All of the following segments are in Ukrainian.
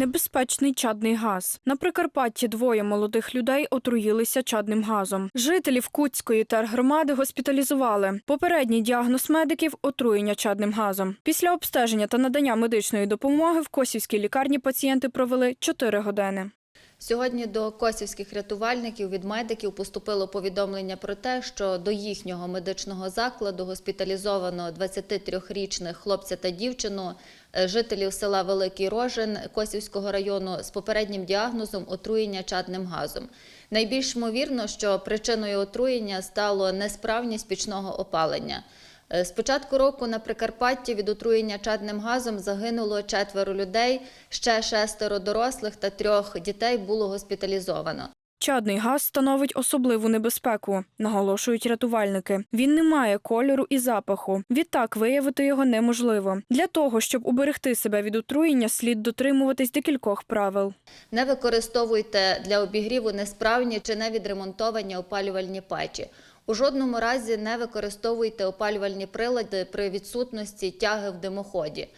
Небезпечний чадний газ. На Прикарпатті двоє молодих людей отруїлися чадним газом. Жителів Кутської тергромади госпіталізували. Попередній діагноз медиків отруєння чадним газом. Після обстеження та надання медичної допомоги в Косівській лікарні пацієнти провели 4 години. Сьогодні до косівських рятувальників від медиків поступило повідомлення про те, що до їхнього медичного закладу госпіталізовано 23-річних хлопця та дівчину, е, жителів села Великий Рожин Косівського району з попереднім діагнозом отруєння чадним газом. Найбільш ймовірно, що причиною отруєння стало несправність пічного опалення. Е, З початку року на Прикарпатті від отруєння чадним газом загинуло четверо людей, ще шестеро дорослих та трьох дітей було госпіталізовано. Чадний газ становить особливу небезпеку, наголошують рятувальники. Він не має кольору і запаху. Відтак виявити його неможливо. Для того, щоб уберегти себе від отруєння, слід дотримуватись декількох правил. Не використовуйте для обігріву несправні чи невідремонтовані опалювальні печі. У жодному разі не використовуйте опалювальні прилади при відсутності тяги в димоході.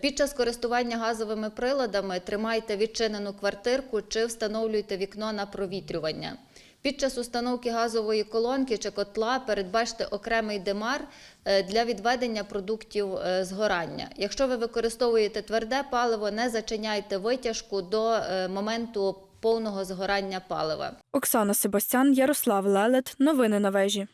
Під час користування газовими приладами тримайте відчинену квартирку чи встановлюйте вікно на провітрювання. Під час установки газової колонки чи котла передбачте окремий димар е, для відведення продуктів е, згорання. Якщо ви використовуєте тверде паливо, не зачиняйте витяжку до е, моменту повного згорання палива. Оксана Себастян, Ярослав Лелет. Новини на вежі.